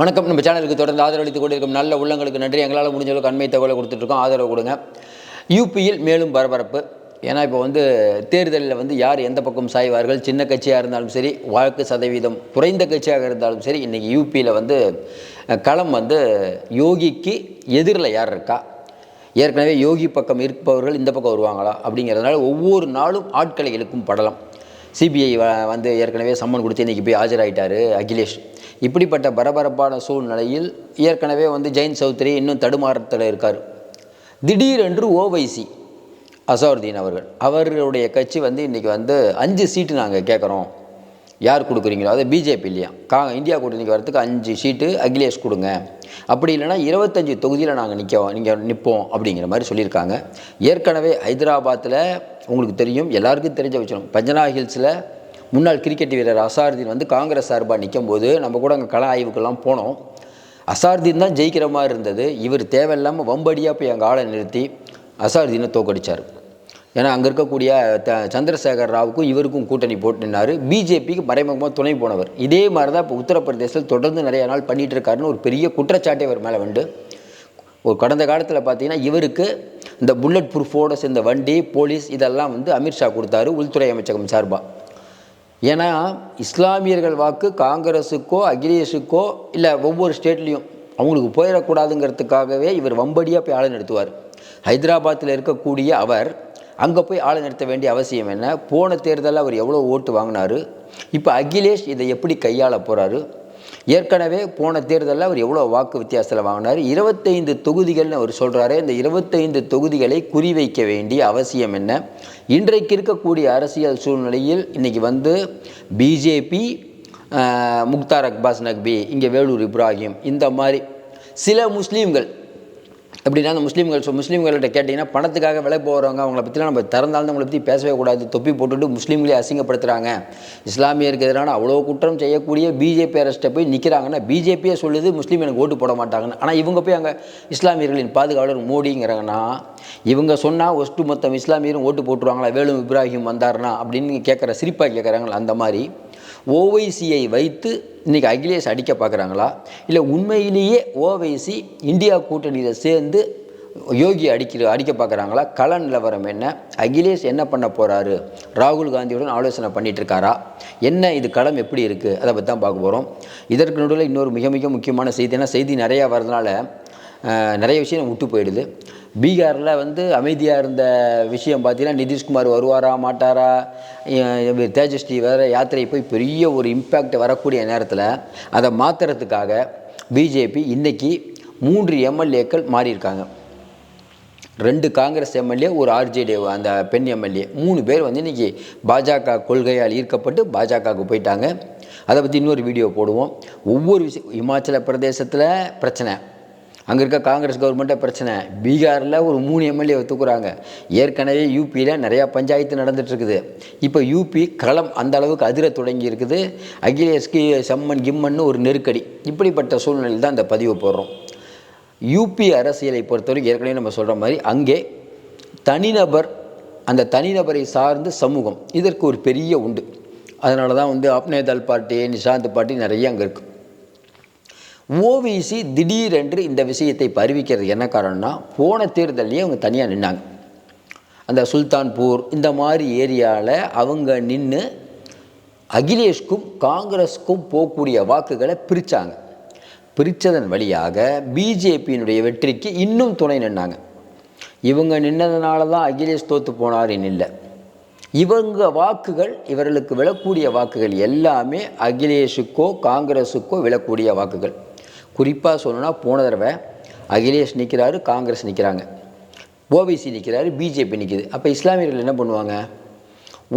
வணக்கம். நம்ம சேனலுக்கு தொடர்ந்து ஆதரவளித்து கொண்டிருக்கும் நல்ல உள்ளங்களுக்கு நன்றி. எங்களால் முடிஞ்ச அளவுக்கு அண்மை தகவலை கொடுத்துட்ருக்கோம். ஆதரவு கொடுங்க. யூபியில் மேலும் பரபரப்பு. ஏன்னா இப்போ வந்து தேர்தலில் வந்து யார் எந்த பக்கம் சாய்வார்கள்? சின்ன கட்சியாக இருந்தாலும் சரி வாக்கு சதவீதம் குறைந்த கட்சியாக இருந்தாலும் சரி இன்றைக்கி யூபியில் வந்து களம் வந்து யோகிக்கு எதிரில் யார் இருக்கா? ஏற்கனவே யோகி பக்கம் இருப்பவர்கள் இந்த பக்கம் வருவாங்களா? அப்படிங்கிறதுனால ஒவ்வொரு நாளும் ஆட்களை இழுக்கும் படலம். சிபிஐ வந்து ஏற்கனவே சம்மன் கொடுத்து இன்றைக்கி போய் ஆஜராகிட்டார் அகிலேஷ். இப்படிப்பட்ட பரபரப்பான சூழ்நிலையில் ஏற்கனவே வந்து ஜெயின் சௌத்ரி இன்னும் தடுமாற்றத்தில் இருக்கார். திடீரென்று ஓவைசி அசருதீன் அவர்கள் அவருடைய கட்சி வந்து இன்றைக்கி வந்து அஞ்சு சீட்டு நாங்கள் கேட்குறோம் யார் கொடுக்குறீங்களோ அதை பிஜேபி இல்லையா? கா இந்தியா கூட்டணிக்கு வரதுக்கு அஞ்சு சீட்டு அகிலேஷ் கொடுங்க. அப்படி இல்லைன்னா இருபத்தஞ்சி தொகுதியில் நாங்கள் நிற்க நீங்கள் நிற்போம் அப்படிங்கிற மாதிரி சொல்லியிருக்காங்க. ஏற்கனவே ஹைதராபாத்தில் உங்களுக்கு தெரியும் எல்லாருக்கும் தெரிஞ்ச விஷயம். பஞ்சனா ஹில்ஸில் முன்னாள் கிரிக்கெட் வீரர் அசாருதீன் வந்து காங்கிரஸ் சார்பாக நிற்கும் போது நம்ம கூட அங்கே கள ஆய்வுக்கெல்லாம் போனோம். அசாருதீன் தான் ஜெயிக்கிற மாதிரி இருந்தது. இவர் தேவையில்லாமல் வம்படியாக போய் அங்கே ஆளை நிறுத்தி அசாருதீனை தோக்கடிச்சார் ஏன்னா அங்கே இருக்கக்கூடிய த சந்திரசேகர் ராவுக்கும் இவருக்கும் கூட்டணி போட்டுனார். பிஜேபிக்கு மறைமுகமாக துணை போனவர். இதே மாதிரி தான் இப்போ உத்தரப்பிரதேசத்தில் தொடர்ந்து நிறைய நாள் பண்ணிகிட்டு இருக்காருன்னு ஒரு பெரிய குற்றச்சாட்டை அவர் மேலே வந்து ஒரு கடந்த காலத்தில் பார்த்தீங்கன்னா இவருக்கு இந்த புல்லட் ப்ரூஃபோடு சேர்ந்த வண்டி போலீஸ் இதெல்லாம் வந்து அமித்ஷா கொடுத்தாரு உள்துறை அமைச்சகம் சார்பாக ஏன்னா இஸ்லாமியர்கள் வாக்கு காங்கிரஸுக்கோ அகிலேஷுக்கோ இல்லை ஒவ்வொரு ஸ்டேட்லேயும் அவங்களுக்கு போயிடக்கூடாதுங்கிறதுக்காகவே இவர் வம்படியாக போய் ஆளு நடத்துவார் ஹைதராபாத்தில் இருக்கக்கூடிய அவர் அங்கே போய் ஆளை நிறுத்த வேண்டிய அவசியம் என்ன? போன தேர்தலில் அவர் எவ்வளோ ஓட்டு வாங்கினாரு? இப்போ அகிலேஷ் இதை எப்படி கையாள போகிறாரு ஏற்கனவே போன தேர்தலில் அவர் எவ்வளோ வாக்கு வித்தியாசத்தில் வாங்கினார்? இருபத்தைந்து தொகுதிகள்னு அவர் சொல்கிறாரு இந்த இருபத்தைந்து தொகுதிகளை குறிவைக்க வேண்டிய அவசியம் என்ன? இன்றைக்கு இருக்கக்கூடிய அரசியல் சூழ்நிலையில் இன்றைக்கி வந்து பிஜேபி முக்தார் அக்பாஸ் நக்பி இங்கே வேலூர் இப்ராஹிம் இந்த மாதிரி சில முஸ்லீம்கள் எப்படின்னா அந்த முஸ்லீம்கள் ஸோ முஸ்லீம்கள்கிட்ட கேட்டிங்கன்னா பணத்துக்காக விலை போகிறவங்க அவங்கள பற்றிலாம் நம்ம திறந்தாலும் அவங்கள பற்றி பேசவே கூடாது. தொப்பி போட்டுட்டு முஸ்லீம்களே அசிங்கப்படுத்துகிறாங்க இஸ்லாமியருக்கு எதிரான அவ்வளோ குற்றம் செய்யக்கூடிய பிஜேபி அரசிட்ட போய் நிற்கிறாங்கன்னா பிஜேபியே சொல்லுது முஸ்லீம் எனக்கு ஓட்டு போட மாட்டாங்கன்னு. ஆனால் இவங்க போய் அங்கே இஸ்லாமியர்களின் பாதுகாவலர் மோடிங்கிறாங்கன்னா இவங்க சொன்னால் ஒஸ்ட்டு மொத்தம் இஸ்லாமியரும் ஓட்டு போட்டுருவாங்களா? வேலு இப்ராஹிம் வந்தாருனா அப்படின்னு கேட்குற சிரிப்பாக கேட்குறாங்களா அந்த மாதிரி. ஓவைசியை வைத்து இன்றைக்கி அகிலேஷ் அடிக்க பார்க்குறாங்களா? இல்லை உண்மையிலேயே ஓவைசி இந்தியா கூட்டணியில் சேர்ந்து யோகி அடிக்கிற அடிக்க பார்க்குறாங்களா? கள நிலவரம் என்ன? அகிலேஷ் என்ன பண்ண போகிறாரு ராகுல் காந்தியுடன் ஆலோசனை பண்ணிட்டு இருக்காரா என்ன இது களம் எப்படி இருக்குது அதை பற்றி தான் பார்க்க போகிறோம் இதற்கு நடுவில் இன்னொரு மிக மிக முக்கியமான செய்தி ஏன்னா செய்தி நிறையா வரதுனால நிறைய விஷயம் விட்டு போயிடுது. பீகாரில் வந்து அமைதியாக இருந்த விஷயம் பார்த்தீங்கன்னா நிதிஷ்குமார் வருவாரா மாட்டாரா? தேஜஸ்ரீ வேறு யாத்திரை போய் பெரிய ஒரு இம்பேக்ட் வரக்கூடிய நேரத்தில் அதை மாற்றுறதுக்காக பிஜேபி இன்றைக்கி மூன்று எம்எல்ஏக்கள் மாறியிருக்காங்க. ரெண்டு காங்கிரஸ் எம்எல்ஏ ஒரு ஆர்ஜேடி அந்த பெண் எம்எல்ஏ. மூணு பேர் வந்து இன்றைக்கி பாஜக கொள்கையால் ஈர்க்கப்பட்டு பாஜகவுக்கு போயிட்டாங்க. அதை பற்றி இன்னொரு வீடியோ போடுவோம். ஒவ்வொரு விஷயம் இமாச்சல பிரதேசத்தில் பிரச்சனை. அங்கே இருக்க காங்கிரஸ் கவர்மெண்ட்டை பிரச்சனை. பீகாரில் ஒரு மூணு எம்எல்ஏ தூக்குறாங்க. ஏற்கனவே யூபியில் நிறையா பஞ்சாயத்து நடந்துகிட்ருக்குது இருக்குது இப்போ யூபி களம் அந்த அளவுக்கு அதிர தொடங்கி இருக்குது அகிலேஷ்க்கு செம்மன் கிம்மன்னு ஒரு நெருக்கடி. இப்படிப்பட்ட சூழ்நிலையில் தான் இந்த பதிவு போடுறோம். யூபி அரசியலை பொறுத்தவரைக்கும் ஏற்கனவே நம்ம சொல்கிற மாதிரி அங்கே தனிநபர் அந்த தனிநபரை சார்ந்து சமூகம் இதற்கு ஒரு பெரிய உண்டு. அதனால தான் வந்து அப்னேதல் பார்ட்டி நிஷாந்த் பார்ட்டி நிறைய அங்கே இருக்குது ஓவிசி திடீரென்று இந்த விஷயத்தை இப்போ அறிவிக்கிறது என்ன காரணம்னா போன தேர்தலையே அவங்க தனியாக நின்னாங்க. அந்த சுல்தான்பூர் இந்த மாதிரி ஏரியாவில் அவங்க நின்று அகிலேஷ்க்கும் காங்கிரஸுக்கும் போகக்கூடிய வாக்குகளை பிரித்தாங்க பிரித்ததன் வழியாக பிஜேபியினுடைய வெற்றிக்கு இன்னும் துணை நின்னாங்க. இவங்க நின்னதுனால தான் அகிலேஷ் தோற்று போனாரின் இல்லை. இவங்க வாக்குகள் இவர்களுக்கு விழக்கூடிய வாக்குகள் எல்லாமே அகிலேஷுக்கோ காங்கிரஸுக்கோ விழக்கூடிய வாக்குகள். குறிப்பாக சொல்லணும்னா போன தடவை அகிலேஷ் நிற்கிறாரு காங்கிரஸ் நிற்கிறாங்க ஓபிசி நிற்கிறாரு பிஜேபி நிற்கிது அப்போ இஸ்லாமியர்கள் என்ன பண்ணுவாங்க?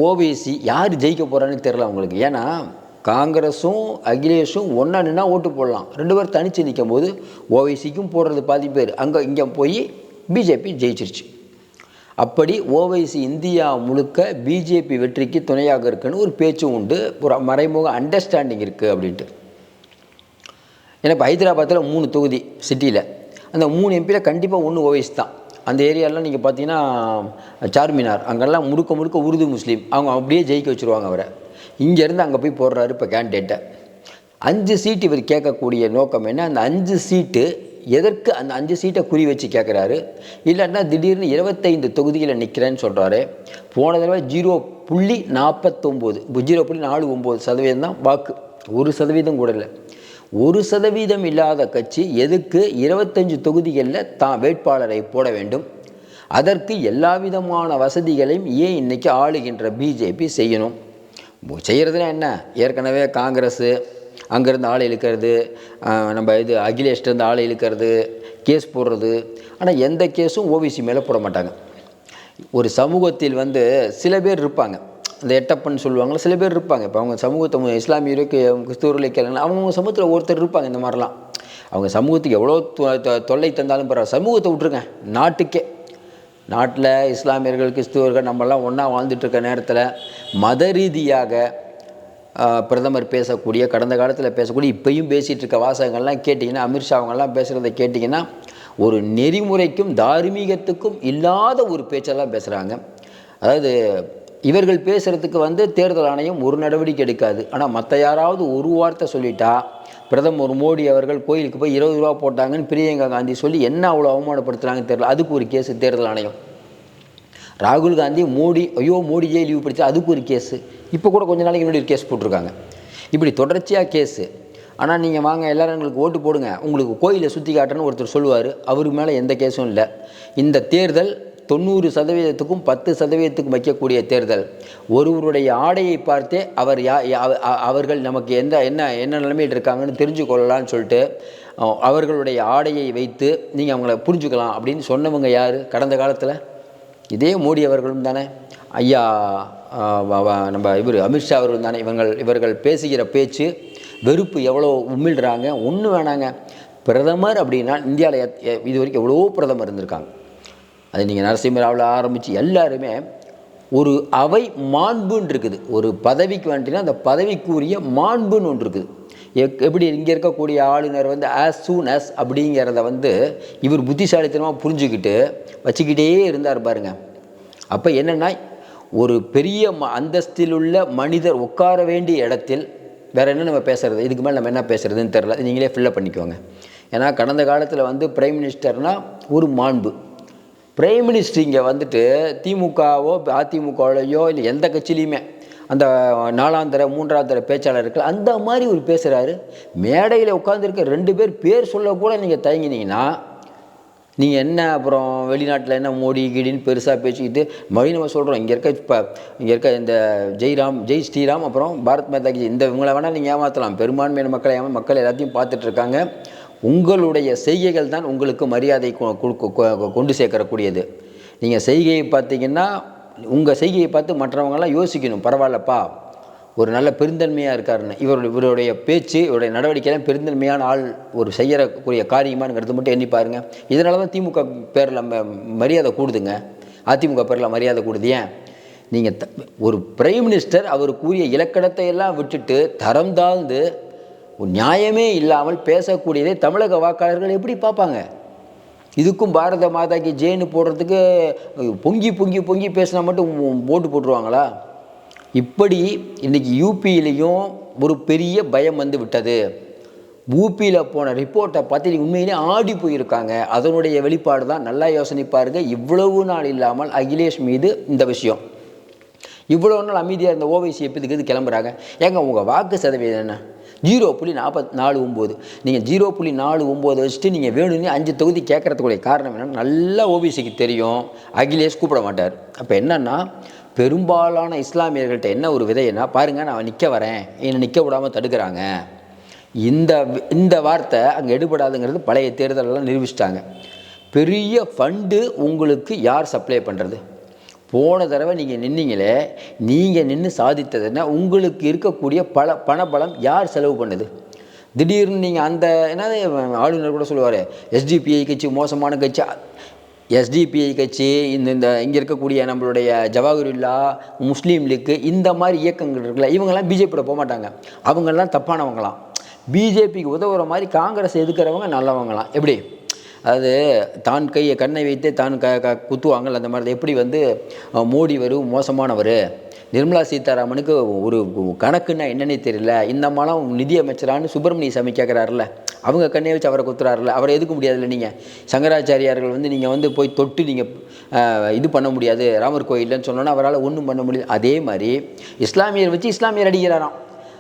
ஓபிசி யார் ஜெயிக்க போகிறான்னு தெரில அவங்களுக்கு. ஏன்னா காங்கிரஸும் அகிலேஷும் ஒன்றா நின்னா ஓட்டு போடலாம். ரெண்டு பேரும் தனித்து நிற்கும் போது ஓவைசிக்கும் போடுறது பாதி பேர். அங்கே இங்கே போய் பிஜேபி ஜெயிச்சிருச்சு. அப்படி ஓவைசி இந்தியா முழுக்க பிஜேபி வெற்றிக்கு துணையாக இருக்குன்னு ஒரு பேச்சு உண்டு. ஒரு மறைமுக அண்டர்ஸ்டாண்டிங் இருக்குது அப்படின்ட்டு. ஏன்னா இப்போ ஹைதராபாத்தில் மூணு தொகுதி சிட்டியில். அந்த மூணு எம்பியில் கண்டிப்பாக ஒன்று ஓவைஸ் தான். அந்த ஏரியாலாம் நீங்கள் பார்த்தீங்கன்னா சார்மினார் அங்கெல்லாம் முழுக்க முழுக்க உருது முஸ்லீம். அவங்க அப்படியே ஜெயிக்க வச்சுருவாங்க அவரை. இங்கேருந்து அங்கே போய் போடுறாரு இப்போ கேண்டிடேட்டை அஞ்சு சீட்டு இவர் கேட்கக்கூடிய நோக்கம் என்ன? அந்த அஞ்சு சீட்டு எதற்கு அந்த அஞ்சு சீட்டை குறி வச்சு கேட்குறாரு? இல்லைன்னா திடீர்னு இருபத்தைந்து தொகுதியில் நிற்கிறேன்னு சொல்கிறாரு போன தடவை ஜீரோ புள்ளி நாற்பத்தொம்போது ஜீரோ புள்ளி நாலு ஒம்பது சதவீதம் தான் வாக்கு. ஒரு சதவீதம் கூட இல்லை. ஒரு சதவீதம் இல்லாத கட்சி எதுக்கு இருபத்தஞ்சு தொகுதிகளில் தான் வேட்பாளரை போட வேண்டும்? அதற்கு எல்லா விதமான வசதிகளையும் ஏன் இன்னைக்கு ஆளுகின்ற பிஜேபி செய்யணும்? செய்கிறதுனா என்ன? ஏற்கனவே காங்கிரஸு அங்கேருந்து ஆளை இழுக்கிறது நம்ம இது அகிலேஷ்டேருந்து ஆளை இழுக்கிறது கேஸ் போடுறது. ஆனால் எந்த கேஸும் ஓபிசி மேலே போட மாட்டாங்க. ஒரு சமூகத்தில் வந்து சில பேர் இருப்பாங்க. இந்த எட்டப்பன் சொல்லுவாங்கள்ல சில பேர் இருப்பாங்க. இப்போ அவங்க சமூகத்தை இஸ்லாமியருக்கு கிறிஸ்துவர்களை கேளுங்க அவங்க சமூகத்தில் ஒருத்தர் இருப்பாங்க இந்த மாதிரிலாம். அவங்க சமூகத்துக்கு எவ்வளோ தொ- தொல்லை தந்தாலும் பரவாயில்ல. சமூகத்தை விட்ருங்க நாட்டுக்கே. நாட்டில் இஸ்லாமியர்கள் கிறிஸ்துவர்கள் நம்மெல்லாம் ஒன்றா வாழ்ந்துட்டுருக்க நேரத்தில் மத ரீதியாக பிரதமர் பேசக்கூடிய கடந்த காலத்தில் பேசக்கூடிய இப்பையும் பேசிகிட்டு இருக்க வாசகங்கள்லாம் கேட்டிங்கன்னா அமித்ஷா அவங்கெல்லாம் பேசுகிறத கேட்டிங்கன்னா ஒரு நெறிமுறைக்கும் தார்மீகத்துக்கும் இல்லாத ஒரு பேச்செல்லாம் பேசுகிறாங்க அதாவது இவர்கள் பேசுகிறதுக்கு வந்து தேர்தல் ஆணையம் ஒரு நடவடிக்கை எடுக்காது. ஆனால் மற்ற யாராவது ஒரு வார்த்தை சொல்லிட்டா பிரதமர் மோடி அவர்கள் கோயிலுக்கு போய் இருபது ரூபா போட்டாங்கன்னு பிரியங்கா காந்தி சொல்லி என்ன அவ்வளோ அவமானப்படுத்துகிறாங்கன்னு தெரியல. அதுக்கு ஒரு கேஸ் தேர்தல் ஆணையம். ராகுல் காந்தி மோடி ஐயோ மோடியே லீவ் பிடிச்சா அதுக்கு ஒரு கேஸு. இப்போ கூட கொஞ்ச நாளைக்கு முன்னாடி ஒரு கேஸ் போட்டிருக்காங்க. இப்படி தொடர்ச்சியாக கேஸு. ஆனால் நீங்கள் வாங்க எல்லோரும் எங்களுக்கு ஓட்டு போடுங்க. உங்களுக்கு கோயிலை சுற்றி காட்டுறேன்னு ஒருத்தர் சொல்லுவார். அவருக்கு மேலே எந்த கேஸும் இல்லை. இந்த தேர்தல் தொண்ணூறு சதவீதத்துக்கும் பத்து சதவீதத்துக்கும் வைக்கக்கூடிய தேர்தல். ஒருவருடைய ஆடையை பார்த்தே அவர் யா அவர்கள் நமக்கு எந்த என்ன என்ன நிலைமையில் இருக்காங்கன்னு தெரிஞ்சு கொள்ளலாம்னு சொல்லிட்டு அவர்களுடைய ஆடையை வைத்து நீங்கள் அவங்கள புரிஞ்சுக்கலாம் அப்படின்னு சொன்னவங்க யார் கடந்த காலத்தில்? இதே மோடி அவர்களும் தானே. ஐயா நம்ம இவர் அமித்ஷா அவர்கள் தானே. இவங்கள் இவர்கள் பேசுகிற பேச்சு வெறுப்பு எவ்வளோ உமிழ்றாங்க ஒன்றும் வேணாங்க. பிரதமர் அப்படின்னா இந்தியாவில் இது வரைக்கும் எவ்வளோ பிரதமர் இருந்திருக்காங்க. அது நீங்கள் நரசிம்மராவில் ஆரம்பித்து எல்லாருமே ஒரு அவை மாண்புன்னு இருக்குது. ஒரு பதவிக்கு வந்துட்டீங்கன்னா அந்த பதவிக்குரிய மாண்புன்னு ஒன்று இருக்குது. எக் எப்படி இங்கே இருக்கக்கூடிய ஆளுநர் வந்து ஆஸ் சூன் அஸ் அப்படிங்கிறத வந்து இவர் புத்திசாலித்தனமாக புரிஞ்சுக்கிட்டு வச்சுக்கிட்டே இருந்தார் பாருங்க. அப்போ என்னென்னா ஒரு பெரிய ம அந்தஸ்தில் உள்ள மனிதர் உட்கார வேண்டிய இடத்தில் வேறு என்ன நம்ம பேசுகிறது இதுக்கு மேலே நம்ம என்ன பேசுகிறதுன்னு தெரில நீங்களே ஃபில்லப் பண்ணிக்கோங்க. ஏன்னா கடந்த காலத்தில் வந்து பிரைம் மினிஸ்டர்னால் ஒரு மாண்பு. பிரைம் மினிஸ்டர் இங்கே வந்துட்டு திமுகவோ அதிமுகவோலையோ இல்லை எந்த கட்சியிலையுமே அந்த நாலாந்தர மூன்றாந்தர பேச்சாளர்கள் அந்த மாதிரி ஒரு பேசுகிறாரு மேடையில் உட்காந்துருக்க ரெண்டு பேர் பேர் சொல்லக்கூட நீங்கள் தயங்கினீங்கன்னா நீங்கள் என்ன அப்புறம் வெளிநாட்டில் என்ன மோடி கிடின்னு பெருசாக பேசிக்கிட்டு மறுபடியும் நம்ம சொல்கிறோம் இங்கே இருக்க இப்போ இங்கே இருக்க இந்த ஜெய்ராம் ஜெய் ஸ்ரீராம் அப்புறம் பாரத் மாதா கி இந்த இவங்களை வேணால் நீங்கள் ஏமாற்றலாம் பெரும்பான்மையான மக்களை ஏமா மக்கள் எல்லாத்தையும் பார்த்துட்ருக்காங்க உங்களுடைய செய்கைகள் தான் உங்களுக்கு மரியாதை கொ- கொ- கொ- கொண்டு சேர்க்கறக்கூடியது. நீங்கள் செய்கையை பார்த்தீங்கன்னா உங்கள் செய்கையை பார்த்து மற்றவங்களாம் யோசிக்கணும். பரவாயில்லப்பா ஒரு நல்ல பெருந்தன்மையாக இருக்காருன்னு. இவருடைய இவருடைய பேச்சு இவருடைய நடவடிக்கையெல்லாம் பெருந்தன்மையான ஆள் ஒரு செய்யறக்கூடிய காரியமானுங்கிறது மட்டும் எண்ணி பாருங்கள் இதனால தான் திமுக பேரில் மரியாதை கூடுதுங்க. அதிமுக பேரில் மரியாதை கூடுது. ஏன்? நீங்கள் த ஒரு பிரைம் மினிஸ்டர் அவர் கூறிய இலக்கணத்தை எல்லாம் விட்டுட்டு தரம் தாழ்ந்து நியாயமே இல்லாமல் பேசக்கூடியதை தமிழக வாக்காளர்கள் எப்படி பார்ப்பாங்க? இதுக்கும் பாரத மாதாக்கு ஜெயின்னு போடுறதுக்கு பொங்கி பொங்கி பொங்கி பேசினா மட்டும் ஓட்டு போட்டுருவாங்களா? இப்படி இன்றைக்கி யூபியிலையும் ஒரு பெரிய பயம் வந்து விட்டது. ஊபியில் போன ரிப்போர்ட்டை பார்த்து நீங்க உண்மையிலே ஆடி போயிருக்காங்க. அதனுடைய வெளிப்பாடு தான் நல்லா யோசனை பாருங்க. இவ்வளவு நாள் இல்லாமல் அகிலேஷ் மீது இந்த விஷயம். இவ்வளோ நாள் அமைதியாக இருந்த ஓவைசி எப்போதுக்கு இது கிளம்புறாங்க. ஏங்க உங்கள் வாக்கு சதவீதம் என்ன? ஜீரோ புள்ளி நாற்பத் நாலு ஒம்பது. நீங்கள் ஜீரோ புள்ளி நாலு ஒம்பது வச்சுட்டு நீங்கள் வேணும்னு அஞ்சு தொகுதி கேட்கறதுக்குடைய காரணம் என்னென்னா நல்லா ஓபிசிக்கு தெரியும். அகிலேஷ் கூப்பிட மாட்டார். அப்போ என்னென்னா பெரும்பாலான இஸ்லாமியர்கள்ட்ட என்ன ஒரு விதைன்னா பாருங்கள் நான் நிற்க வரேன். என்னை நிற்க விடாமல் தடுக்கிறாங்க. இந்த இந்த வார்த்தை அங்கே எடுபடாதுங்கிறது பழைய தேர்தலெல்லாம் நிரூபிச்சிட்டாங்க. பெரிய ஃபண்டு உங்களுக்கு யார் சப்ளை பண்ணுறது போன தடவை நீங்கள் நின்னீங்களே நீங்கள் நின்று சாதித்ததுன்னா உங்களுக்கு இருக்கக்கூடிய பல பணபலம் யார் செலவு பண்ணுது? திடீர்னு நீங்கள் அந்த என்னது ஆளுநர் கூட சொல்லுவார் எஸ்டிபிஐ கட்சி மோசமான கட்சி எஸ்டிபிஐ கட்சி இந்த இந்த இங்கே இருக்கக்கூடிய நம்மளுடைய ஜவாஹருல்லா முஸ்லீம் லீக்கு இந்த மாதிரி இயக்கங்கள் இருக்குல்ல இவங்கெல்லாம் பிஜேபியோட போக மாட்டாங்க. அவங்கெல்லாம் தப்பானவங்களாம். பிஜேபிக்கு உதவுற மாதிரி காங்கிரஸ் எதுக்குறவங்க நல்லவங்களாம். எப்படி? அது தான் கையை கண்ணை வைத்தே தான் க க குத்துவாங்கள் அந்த மாதிரி. எப்படி வந்து மோடி வரும் மோசமானவர்? நிர்மலா சீதாராமனுக்கு ஒரு கணக்குன்னா என்னன்னே தெரியல. இந்த மாலம் நிதி அமைச்சரான்னு சுப்பிரமணிய சாமி கேட்குறாருல அவங்க கண்ணை வச்சு அவரை குத்துறாருல அவரை எதுக்க முடியாதுல்ல நீங்கள் சங்கராச்சாரியார்கள் வந்து நீங்கள் வந்து போய் தொட்டு நீங்கள் இது பண்ண முடியாது. ராமர் கோயில்னு சொன்னோன்னா அவரால் ஒன்றும் பண்ண முடியாது. அதே மாதிரி இஸ்லாமியர் வச்சு இஸ்லாமியர் அடிக்கிறாராம்.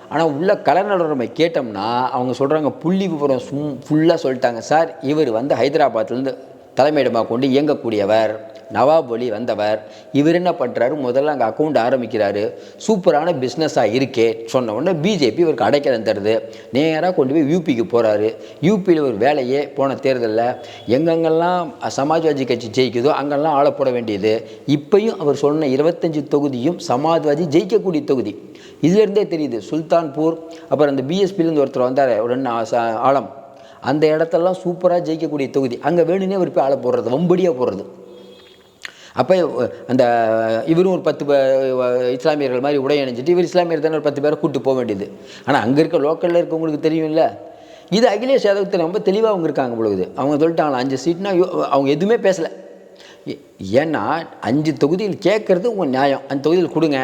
ஆனால் உள்ள கலநடமை கேட்டோம்னா அவங்க சொல்கிறாங்க புள்ளி விவரம் சும் ஃபுல்லாக சொல்லிட்டாங்க. சார் இவர் வந்து ஹைதராபாத்லேருந்து தலைமையிடமாக கொண்டு இயங்கக்கூடியவர். நவாப் ஒலி வந்தவர். இவர் என்ன பண்ணுறாரு முதல்ல அங்கே அக்கௌண்ட் ஆரம்பிக்கிறாரு. சூப்பரான பிஸ்னஸாக இருக்கே சொன்ன உடனே பிஜேபி இவருக்கு அடைக்கலம் தருது. நேராக கொண்டு போய் யூபிக்கு போகிறாரு யூபியில் ஒரு வேலையே போன தேர்தலில். எங்கெங்கெல்லாம் சமாஜ்வாதி கட்சி ஜெயிக்குதோ அங்கெல்லாம் ஆளப்பட போட வேண்டியது. இப்பையும் அவர் சொன்ன இருபத்தஞ்சி தொகுதியும் சமாஜ்வாதி ஜெயிக்கக்கூடிய தொகுதி. இதுலேருந்தே தெரியுது சுல்தான்பூர் அப்புறம் அந்த பிஎஸ்பிலேருந்து ஒருத்தர் வந்தார் உடனே ஆழம் அந்த இடத்தெல்லாம் சூப்பராக ஜெயிக்கக்கூடிய தொகுதி. அங்கே வேணும்னே அவர் போய் ஆளை போடுறது வம்படியாக போடுறது. அப்போ அந்த இவரும் ஒரு பத்து இஸ்லாமியர்கள் மாதிரி உடை அணிஞ்சிட்டு இவர் இஸ்லாமியர் தானே ஒரு பத்து பேரை கூப்பிட்டு போக வேண்டியது. ஆனால் அங்கே இருக்க லோக்கலில் இருக்கவங்களுக்கு தெரியும்ல? இது அகிலேஷ் யாதவத்தில் ரொம்ப தெளிவாக அவங்க இருக்காங்க பொழுது. அவங்க சொல்லிட்டாங்களா அஞ்சு சீட்னா அவங்க எதுவுமே பேசலை. ஏன்னா அஞ்சு தொகுதியில் கேட்குறது உங்கள் நியாயம். அந்த தொகுதியில் கொடுங்க.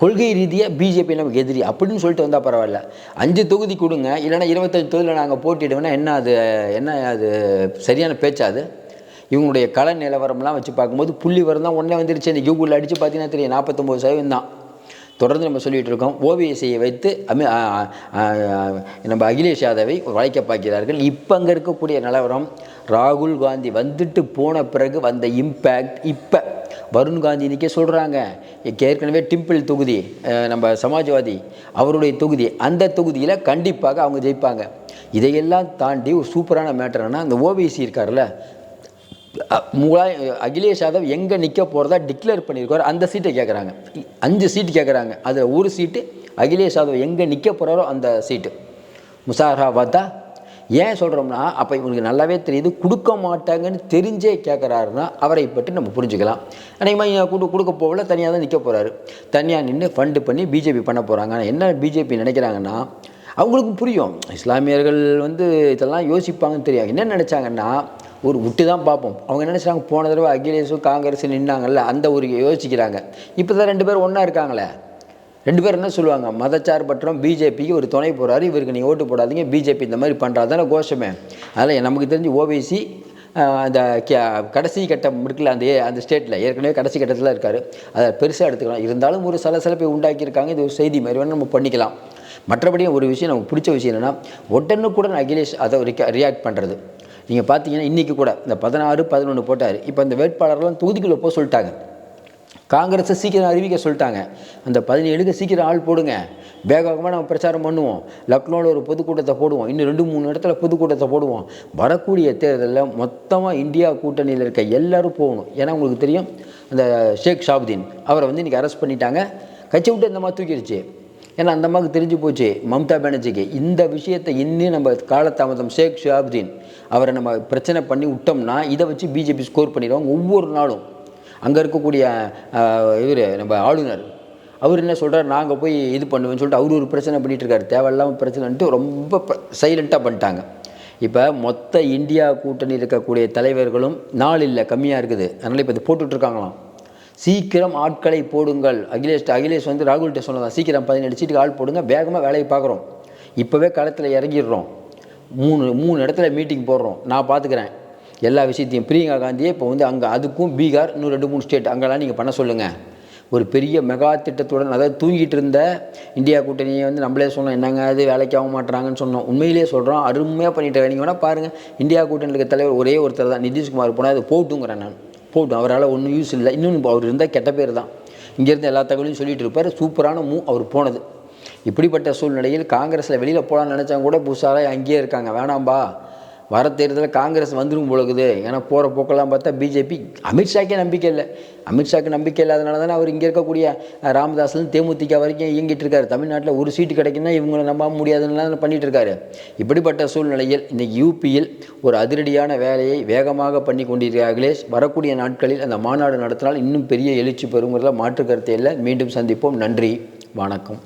கொள்கை ரீதியாக பிஜேபி நமக்கு எதிரி அப்படின்னு சொல்லிட்டு வந்தால் பரவாயில்ல. அஞ்சு தொகுதி கொடுங்க. இல்லைனா இருபத்தஞ்சு தொகுதியில் நாங்கள் போட்டிடுவோன்னா என்ன அது என்ன அது சரியான பேச்சாது இவங்களுடைய கள நிலவரம்லாம் வச்சு பார்க்கும்போது புள்ளி வரம் தான் உடனே வந்துருச்சு. இந்த கூகுளில் அடித்து பார்த்தீங்கன்னா தெரியும் நாற்பத்தொம்போது சதவீதம் தான். தொடர்ந்து நம்ம சொல்லிகிட்டு இருக்கோம். ஓபிஎஸ்சியை வைத்து அமி நம்ம அகிலேஷ் யாதவை வளைக்க பார்க்கிறார்கள். இப்போ அங்கே இருக்கக்கூடிய நிலவரம் ராகுல் காந்தி வந்துட்டு போன பிறகு வந்த இம்பேக்ட் இப்போ. வருண் காந்தி இன்றைக்கே சொல்கிறாங்க ஏற்கனவே டிம்பிள் தொகுதி நம்ம சமாஜ்வாதி அவருடைய தொகுதி அந்த தொகுதியில் கண்டிப்பாக அவங்க ஜெயிப்பாங்க. இதையெல்லாம் தாண்டி ஒரு சூப்பரான மேட்டர்னா அந்த ஓபிசி இருக்கார்ல முகாய் அகிலேஷ் யாதவ் எங்கே நிற்க போகிறதா டிக்ளேர் பண்ணியிருக்கார் அந்த சீட்டை கேட்குறாங்க அஞ்சு சீட்டு கேட்குறாங்க அதில் ஒரு சீட்டு அகிலேஷ் யாதவ் எங்கே நிற்க போகிறாரோ அந்த சீட்டு முசாராபாத்தா ஏன் சொல்கிறோம்னா அப்போ இவங்களுக்கு நல்லாவே தெரியுது கொடுக்க மாட்டாங்கன்னு தெரிஞ்சே கேட்குறாருன்னா அவரை பற்றி நம்ம புரிஞ்சுக்கலாம். அநேகமாக கொடு கொடுக்க போகல தனியாக தான் நிற்க போகிறாரு தனியாக நின்று ஃபண்டு பண்ணி பிஜேபி பண்ண போகிறாங்க ஆனால் என்ன பிஜேபி நினைக்கிறாங்கன்னா அவங்களுக்கும் புரியும். இஸ்லாமியர்கள் வந்து இதெல்லாம் யோசிப்பாங்கன்னு தெரியும் என்ன நினச்சாங்கன்னா ஒரு விட்டு தான் பார்ப்போம். அவங்க நினச்சாங்க? போன தடவை அகிலேஷும் காங்கிரஸும் நின்னாங்கல்ல அந்த ஒரு யோசிக்கிறாங்க. இப்போ தான் ரெண்டு பேரும் ஒன்றா இருக்காங்களே. ரெண்டு பேரும் என்ன சொல்லுவாங்க? மதச்சார்பற்றம் பிஜேபிக்கு ஒரு துணை போகிறாரு இவருக்கு நீங்கள் ஓட்டு போடாதீங்க பிஜேபி இந்த மாதிரி பண்ணுறது தானே கோஷமே. அதில் நமக்கு தெரிஞ்சு ஓபிசி அந்த கடைசி கட்டம் இருக்குல்ல அந்த அந்த ஸ்டேட்டில் ஏற்கனவே கடைசி கட்டத்தில் இருக்கார். அதை பெருசாக எடுத்துக்கலாம். இருந்தாலும் ஒரு சலசலப்பை உண்டாக்கியிருக்காங்க. இது ஒரு செய்தி மாதிரி வேணும் நம்ம பண்ணிக்கலாம். மற்றபடியும் ஒரு விஷயம் நமக்கு பிடிச்ச விஷயம் என்னென்னா உடனுக்குடன் அகிலேஷ் அதை ரியாக்ட் பண்ணுறது நீங்கள் பார்த்தீங்கன்னா இன்றைக்கி கூட இந்த பதினாறு பதினொன்று போட்டார். இப்போ இந்த வேட்பாளர்லாம் தொகுதிக்குள்ளே போக சொல்லிட்டாங்க. காங்கிரஸை சீக்கிரம் அறிவிக்க சொல்லிட்டாங்க. அந்த பதினேழுக்கு சீக்கிரம் ஆள் போடுங்க. வேகமாக நம்ம பிரச்சாரம் பண்ணுவோம். லக்னோவில் ஒரு பொதுக்கூட்டத்தை போடுவோம். இன்னும் ரெண்டு மூணு இடத்துல பொதுக்கூட்டத்தை போடுவோம். வரக்கூடிய தேர்தலில் மொத்தமாக இந்தியா கூட்டணியில் இருக்க எல்லோரும் போகணும். ஏன்னா உங்களுக்கு தெரியும் அந்த ஷேக் ஷாபுதீன் அவரை வந்து இன்றைக்கி அரெஸ்ட் பண்ணிட்டாங்க. கட்சி விட்டு இந்த மாதிரி தூக்கிடுச்சு? ஏன்னா அந்த அம்மாவுக்கு தெரிஞ்சு போச்சு மம்தா பானர்ஜிக்கு. இந்த விஷயத்தை இன்னும் நம்ம காலதாமதம் ஷேக் ஷாபுதீன் அவரை நம்ம பிரச்சனை பண்ணி விட்டோம்னா இதை வச்சு பிஜேபி ஸ்கோர் பண்ணிடுவாங்க ஒவ்வொரு நாளும். அங்கே இருக்கக்கூடிய இவர் நம்ம ஆளுநர் அவர் என்ன சொல்கிறார் நாங்கள் போய் இது பண்ணுவேன்னு சொல்லிட்டு அவர் ஒரு பிரச்சனை பண்ணிகிட்டு இருக்காரு. தேவையில்லாமல் பிரச்சனைன்ட்டு ரொம்ப சைலண்ட்டாக பண்ணிட்டாங்க. இப்போ மொத்த இந்தியா கூட்டணி இருக்கக்கூடிய தலைவர்களும் நாள் இல்லை கம்மியாக இருக்குது. அதனால் இப்போ இது போட்டுட்ருக்காங்களாம். சீக்கிரம் ஆட்களை போடுங்கள். அகிலேஷ் அகிலேஷ் வந்து ராகுல்கிட்ட சொன்னதான் சீக்கிரம் பதினேழு சீட்டுக்கு ஆள் போடுங்க வேகமாக வேலையை பார்க்குறோம். இப்போவே களத்தில் இறங்கிடுறோம். மூணு மூணு இடத்துல மீட்டிங் போடுறோம். நான் பார்த்துக்கிறேன் எல்லா விஷயத்தையும். பிரியங்கா காந்தியே இப்போ வந்து அங்கே அதுக்கும் பீகார் இன்னும் ரெண்டு மூணு ஸ்டேட் அங்கெல்லாம் நீங்கள் பண்ண சொல்லுங்கள் ஒரு பெரிய மெகா திட்டத்துடன் அதாவது தூங்கிட்டு இருந்த இந்தியா கூட்டணியை வந்து நம்மளே சொன்னோம். என்னங்க அது? வேலைக்கு ஆக மாட்டுறாங்கன்னு சொன்னோம். உண்மையிலேயே சொல்கிறோம் அருமையாக பண்ணிட்டு நீங்கள் வேணால் பாருங்கள் இந்தியா கூட்டணியில் இருக்க தலைவர் ஒரே ஒருத்தர் தான். நிதிஷ்குமார் போனால் அது போட்டுங்கிறேன் நான். போட்டும். அவரால் ஒன்றும் யூஸ் இல்லை. இன்னொன்று அவர் இருந்தால் கெட்ட பேர் தான். இங்கேருந்து எல்லா தகவலையும் சொல்லிகிட்டு இருப்பார். சூப்பரான மூ அவர் போனது. இப்படிப்பட்ட சூழ்நிலையில் காங்கிரஸில் வெளியில் போகலான்னு நினச்சாங்க கூட புதுசாக அங்கேயே இருக்காங்க. வேணாம்பா. வர தேர்தலில் காங்கிரஸ் வந்துடும் போலகுது ஏன்னா போகிற போக்கெல்லாம் பார்த்தா பிஜேபி அமித்ஷாக்கே நம்பிக்கை இல்லை. அமித்ஷாக்கு நம்பிக்கை இல்லாதனால தானே அவர் இங்கே இருக்கக்கூடிய ராமதாஸ்லேருந்து தேமுதிக வரைக்கும் இயங்கிட்டு இருக்காரு. தமிழ்நாட்டில் ஒரு சீட்டு கிடைக்குன்னா இவங்களை நம்ப முடியாதுன்னு பண்ணிட்டு இருக்காரு. இப்படிப்பட்ட சூழ்நிலையில் இன்றைக்கி யூபியில் ஒரு அதிரடியான வேலையை வேகமாக பண்ணி கொண்டிருக்கிறார்களே அகிலேஷ். வரக்கூடிய நாட்களில் அந்த மாநாடு நடத்தினால் இன்னும் பெரிய எழுச்சி பெறுங்கிறத மாற்று கருத்தை இல்லை. மீண்டும் சந்திப்போம். நன்றி. வணக்கம்.